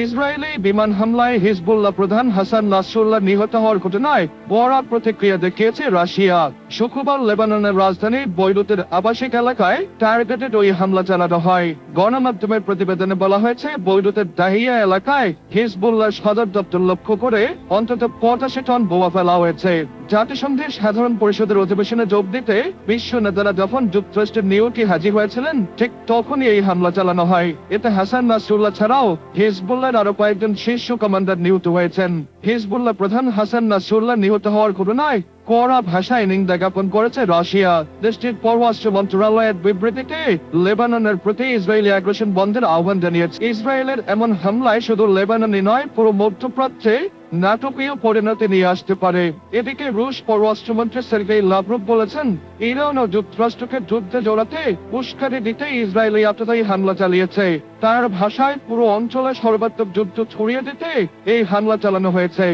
Israeli বিমান হামলায় Hezbollah প্রধান হাসান নাসরুল্লাহ নিহত হওয়ার ঘটনায় বড় প্রতিক্রিয়া দেখিয়েছে রাশিয়া। শুক্রবার লেবাননের রাজধানী বৈরুতের আবাসিক এলাকায় টার্গেটেড ওই হামলা চালানো হয়। গণমাধ্যমের প্রতিবেদনে বলা হয়েছে, বৈরুতের দাহিয়া এলাকায় হিজবুল্লাহ সদর দপ্তর লক্ষ্য করে অন্তত পঁচাশি টন বোমা ফেলা হয়েছে। জাতিসংঘের সাধারণ পরিষদের অধিবেশনে যোগ দিতে বিশ্ব নেতারা যখন যুক্তরাষ্ট্রের নিউটি হাজির হয়েছিলেন, ঠিক তখনই এই হামলা চালানো হয়। এতে হাসান নাসরুল্লাহ ছাড়াও হিজবুল্লাহর আরও কয়েকজন শীর্ষ কমান্ডার নিহত হয়েছেন। হিজবুল্লাহ প্রধান হাসান নাসরুল্লাহ নিহত হওয়ার ঘটনায় কড়া ভাষায় নিন্দা জ্ঞাপন করেছে রাশিয়া। দেশটির পররাষ্ট্র মন্ত্রণালয়ের বিবৃতিতে লেবাননের প্রতি ইসরায়েলি আগ্রাসন বন্ধের আহ্বান জানিয়েছে। ইসরায়েলের এমন হামলায় শুধু লেবাননই নয়, পুরো মধ্যপ্রাচ্যে নাটকীয় পরিণতি নিয়ে আসতে পারে। এদিকে রুশ পররাষ্ট্রমন্ত্রী সের্গেই লাভরভ বলেছেন, ইরান ও যুক্তরাষ্ট্রকে যুদ্ধে জড়াতে উস্কানি দিতে ইসরায়েলি আততায়ী হামলা চালিয়েছে। তার ভাষায় পুরো অঞ্চলে সর্বাত্মক যুদ্ধ ছড়িয়ে দিতে এই হামলা চালানো হয়েছে।